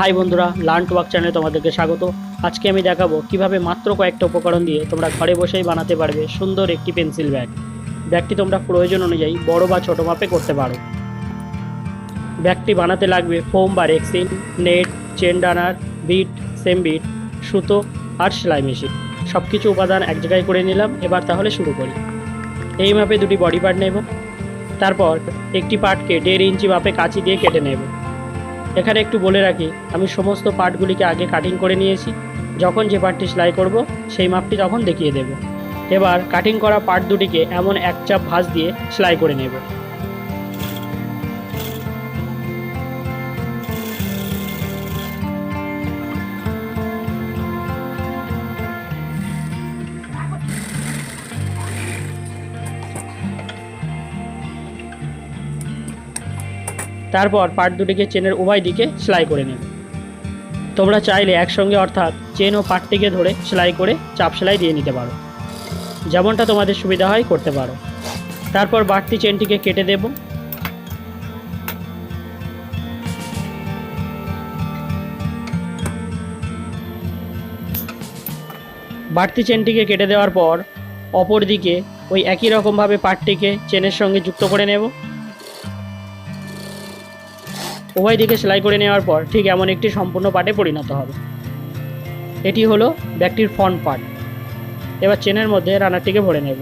High বন্ধুরা, learn to work চ্যানেলে তোমাদেরকে স্বাগত। আজকে আমি দেখাবো কীভাবে মাত্র কয়েকটা উপকরণ দিয়ে তোমরা ঘরে বসেই বানাতে পারবে সুন্দর একটি পেন্সিল ব্যাগ। ব্যাগটি তোমরা প্রয়োজন অনুযায়ী বড় বা ছোট মাপে করতে পারো। ব্যাগটি বানাতে লাগবে ফোম বা রেক্সিন, নেট, চেন ডানার, বিট, সেম বিট, সুতো আর সেলাই মেশিন। সব কিছু উপাদান এক জায়গায় করে নিলাম, এবার তাহলে শুরু করি। এই মাপে দুটি বডি পার্ট নেব। তারপর একটি পার্টকে দেড় ইঞ্চি মাপে কাঁচি দিয়ে কেটে নেব। এখানে একটু বলে রাখি, আমি সমস্ত পার্টগুলিকে আগে কাটিং করে নিয়েছি। যখন যে পার্টটি সেলাই করব, সেই মাপটি তখন দেখিয়ে দেব। এবার কাটিং করা পার্ট দুটিকে এমন এক চাপ ভাঁজ দিয়ে সেলাই করে নেব। তারপর পার্ট দুটিকে চেনের উভয় দিকে সেলাই করে নেব তোমরা চাইলে একসঙ্গে অর্থাৎ চেন ও পার্টটিকে ধরে সেলাই করে চাপ সেলাই দিয়ে নিতে পারো। যেমনটা তোমাদের সুবিধা হয় করতে পারো। তারপর বাড়তি চেনটিকে কেটে দেব। বাড়তি চেনটিকে কেটে দেওয়ার পর অপর দিকে ওই একই রকমভাবে পাটটিকে চেনের সঙ্গে যুক্ত করে নেব। উভয় দিকে সেলাই করে নেওয়ার পর ঠিক এমন একটি সম্পূর্ণ পার্টে পরিণত হবে। এটি হলো ব্যাগটির ফ্রন্ট পার্ট এবার চেনের মধ্যে রানারটিকে ভরে নেব।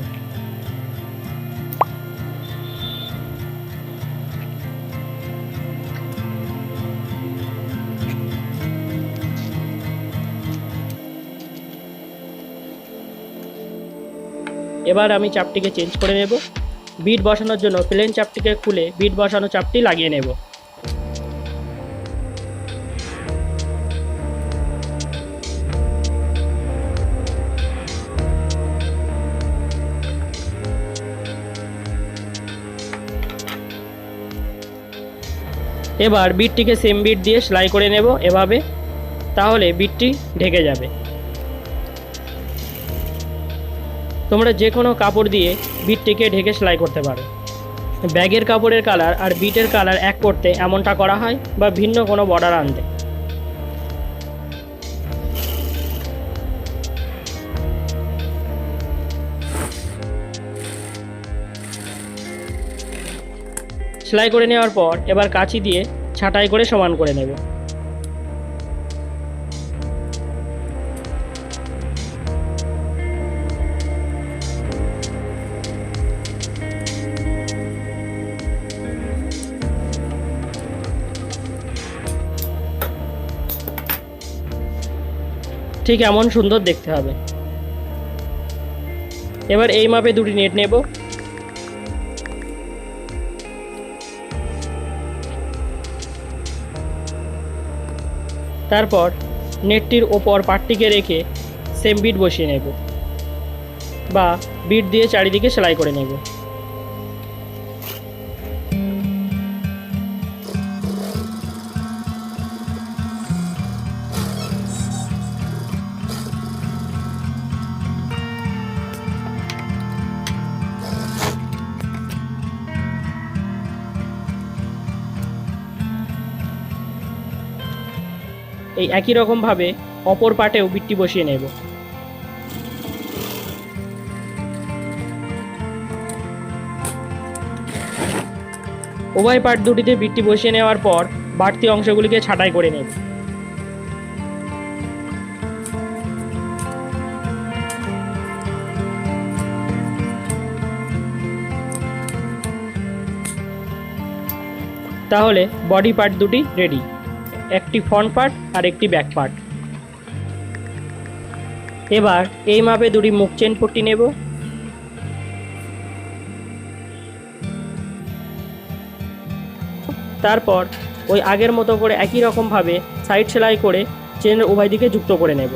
এবার আমি চাপটিকে চেঞ্জ করে নেব। বিট বসানোর জন্য প্লেন চাপটিকে খুলে বিট বসানো চাপটি লাগিয়ে নেব। এবার বিটটিকে সেম বিট দিয়ে সেলাই করে নেব এভাবে, তাহলে বিটটি ঢেকে যাবে। তোমরা যে কোনো কাপড় দিয়ে বিটটিকে ঢেকে সেলাই করতে পারো। ব্যাগের কাপড়ের কালার আর বিটের কালার এক করতে এমনটা করা হয় বা ভিন্ন কোনো বর্ডার আনতে। সেলাই করে নেওয়ার পর এবার কাঁচি দিয়ে ছাঁটাই করে সমান করে নেব। ঠিক এমন সুন্দর দেখতে হবে। এবার এই মাপে দুটি নেট নেব। তারপর নেটটির ওপর পাটটিকে রেখে সেম বিট বসিয়ে নেব বা বিট দিয়ে চারিদিকে সেলাই করে নেব। এই একই রকমভাবে অপর পাটেও বিটটি বসিয়ে নেব। উভয় পার্ট দুটিতে বিটটি বসিয়ে নেওয়ার পর বাড়তি অংশগুলিকে ছাঁটাই করে নেব। তাহলে বডি পার্ট দুটি রেডি। একটি ফ্রন্ট পার্ট আর একটি ব্যাক পার্ট এবার এই মাপে দুটি মুখ চেন পট্টি নেব। তারপর ওই আগের মতো করে একই রকমভাবে সাইড সেলাই করে চেনের উভয় দিকে যুক্ত করে নেব।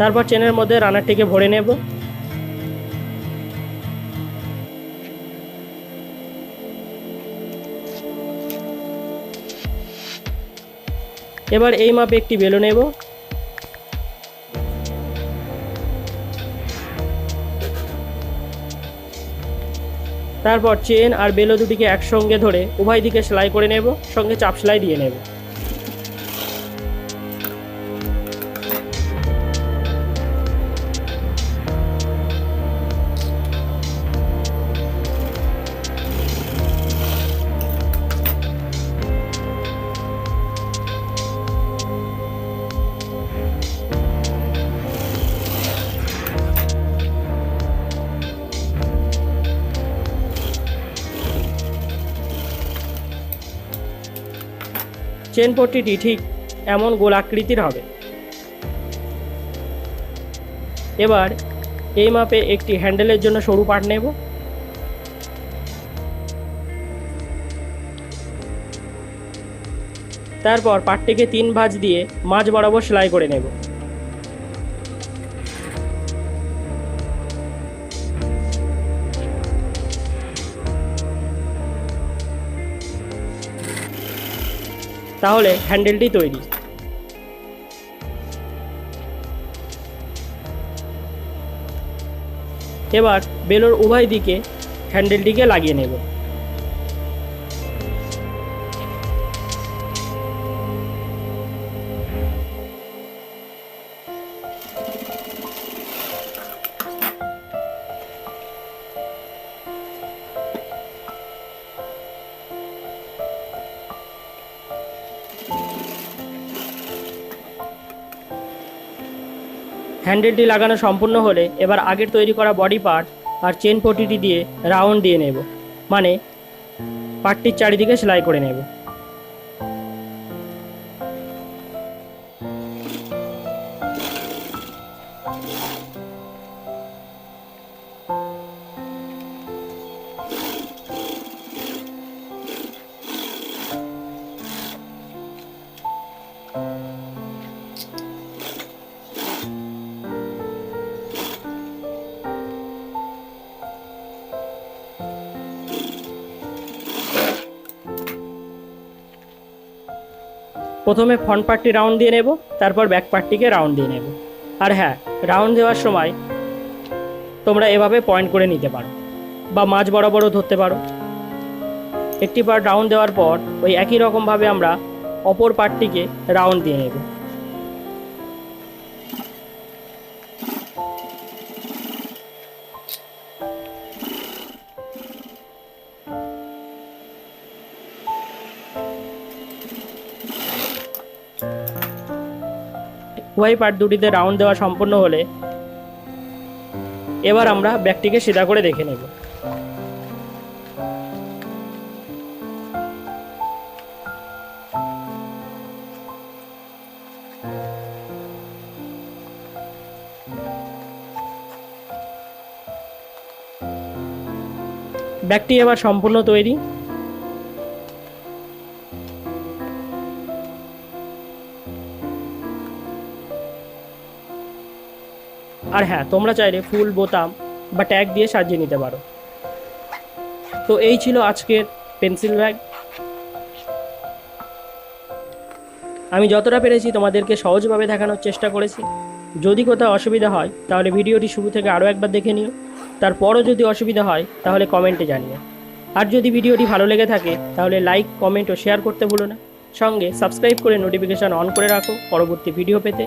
তারপর চেনের মধ্যে রানারটিকে ভরে নেব। এবার এই মাপে একটি বেলুন নেব। তারপর চেন আর বেলো দুটিকে একসঙ্গে ধরে উভয় দিকে সেলাই করে নেব, সঙ্গে চাপ সেলাই দিয়ে নেব। চেন পট্টিটি ঠিক এমন গোল আকৃতির হবে। এবার এই মাপে একটি হ্যান্ডেলের জন্য সরু পাট নেব। তারপর পাটটিকে তিন ভাঁজ দিয়ে মাঝ বরাবর সেলাই করে নেব। তাহলে হ্যান্ডেলটি তৈরি। এবার বেলোর উভয় দিকে হ্যান্ডেলটিকে লাগিয়ে নেব। হ্যান্ডেলটি লাগানো সম্পূর্ণ হলে এবার আগের তৈরি করা বডি পার্ট আর চেন পটিটি দিয়ে রাউন্ড দিয়ে নেব। মানে পার্টটির চারিদিকে সেলাই করে নেব। প্রথমে ফ্রন্ট পার্টটি রাউন্ড দিয়ে নেব, তারপর ব্যাক পার্টটিকে রাউন্ড দিয়ে নেব। আর হ্যাঁ রাউন্ড দেওয়ার সময় তোমরা এভাবে পয়েন্ট করে নিতে পারো বা মাছ বরাবরও ধরতে পারো। একটি পার্ট রাউন্ড দেওয়ার পর ওই একই রকমভাবে আমরা অপর পার্টটিকে রাউন্ড দিয়ে নেব। উভয় পার্ট দুটিতে রাউন্ড দেওয়া সম্পূর্ণ হলে এবার আমরা ব্যাগটিকে সিধা করে দেখে নেব। ব্যাগটি এবার সম্পূর্ণ তৈরি। আর হ্যাঁ তোমরা চাইলে ফুল, বোতাম বা ট্যাগ দিয়ে সাজিয়ে নিতে পারো। তো এই ছিল আজকের পেন্সিল ব্যাগ। আমি যতটা পেরেছি তোমাদেরকে সহজভাবে দেখানোর চেষ্টা করেছি। যদি কোথাও অসুবিধা হয়, তাহলে ভিডিওটি শুরু থেকে আরও একবার দেখে নিও। তারপরও যদি অসুবিধা হয়, তাহলে কমেন্টে জানিও। আর যদি ভিডিওটি ভালো লেগে থাকে, তাহলে লাইক, কমেন্ট ও শেয়ার করতে ভুলো না। সঙ্গে সাবস্ক্রাইব করে নোটিফিকেশান অন করে রাখো পরবর্তী ভিডিও পেতে।